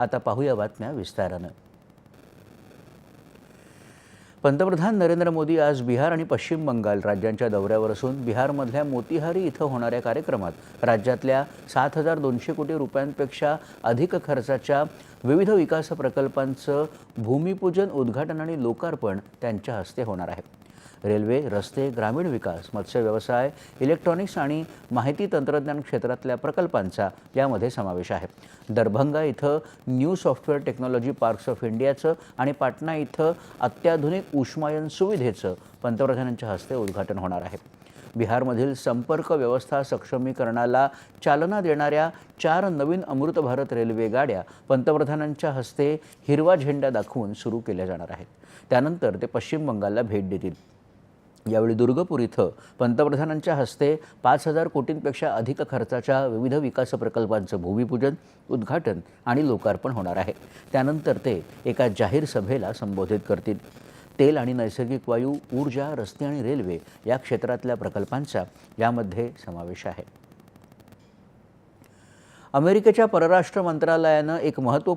आता पाहूया बातम्या विस्तारानं. पंतप्रधान नरेंद्र मोदी आज बिहार आणि पश्चिम बंगाल राज्यांच्या दौऱ्यावर असून बिहारमधल्या मोतीहारी इथं होणाऱ्या कार्यक्रमात राज्यातल्या सात हजार दोनशे कोटी रुपयांपेक्षा अधिक खर्चाच्या विविध विकास प्रकल्पांचं भूमिपूजन उद्घाटन आणि लोकार्पण त्यांच्या हस्ते होणार आहे. रेल्वे रस्ते ग्रामीण विकास मत्स्य व्यवसाय इलेक्ट्रॉनिक्स आणि माहिती तंत्रज्ञान क्षेत्रातल्या प्रकल्पांचा यामध्ये समावेश आहे. दरभंगा इथं new software technology parks of इंडियाचं आणि पाटणा इथं अत्याधुनिक उष्मायन सुविधेचं पंतप्रधानांच्या हस्ते उद्घाटन होणार आहे. बिहारमधील संपर्क व्यवस्था सक्षमीकरणाला चालना देणाऱ्या चार नवीन अमृत भारत रेल्वे गाड्या पंतप्रधानांच्या हस्ते हिरवा झेंडा दाखवून सुरू केल्या जाणार आहेत. त्यानंतर ते पश्चिम बंगालला भेट देतील. यावेळी दुर्गपूर इथं पंतप्रधानांच्या हस्ते पाच हजार कोटींपेक्षा अधिक खर्चाच्या विविध विकास प्रकल्पांचं भूमिपूजन उद्घाटन आणि लोकार्पण होणार आहे. त्यानंतर ते एका जाहीर सभेला संबोधित करतील. तेल आणि नैसर्गिक वायू ऊर्जा रस्ते आणि रेल्वे या क्षेत्रातल्या प्रकल्पांचा यामध्ये समावेश आहे. अमेरिकेच्या परराष्ट्र मंत्रालयानं एक महत्त्व